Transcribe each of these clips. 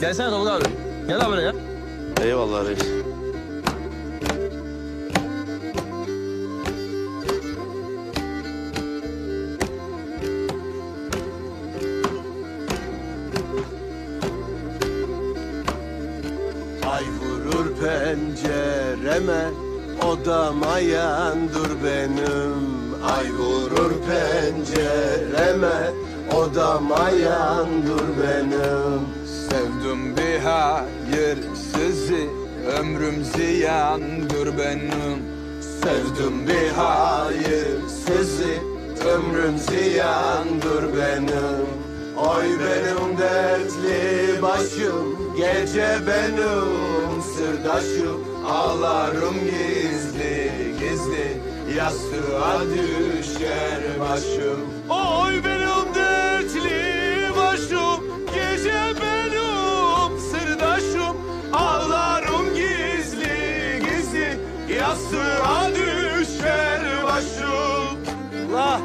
Gelsene Tolga abi. Gel abi ya. Eyvallah reis. Ay vurur pencereme Odama yandır benim Ay vurur pencereme Odama yandır benim Sevdim bir hayır sizi Ömrüm ziyandır benim. Sevdim bir hayır sizi Ömrüm ziyandır benim. Oy benim dertli başım Gece benim. Sırdaşım Ağlarım gizli gizli. Yastığa düşer başım. Oy benim Yastığa düşer başım Allah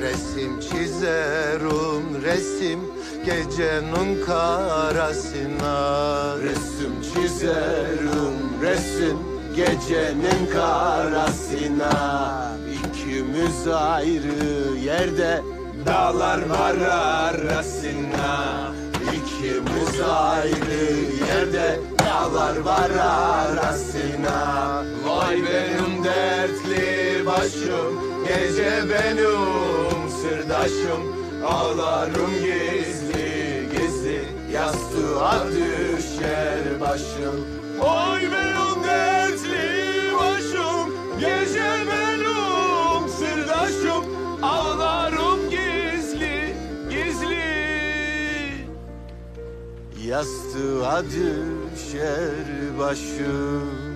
Resim çizerim resim gecenin karasına. Resim çizerim resim gecenin karasına İkimiz ayrı yerde. Dağlar var arasına İkimiz ayrı yerde. Dağlar var arasına Vay benim dertli başım. Gece benim sırdaşım. Ağlarım gizli gizli. Yastığa düşer başım. Oy benim Yastığa düşer başım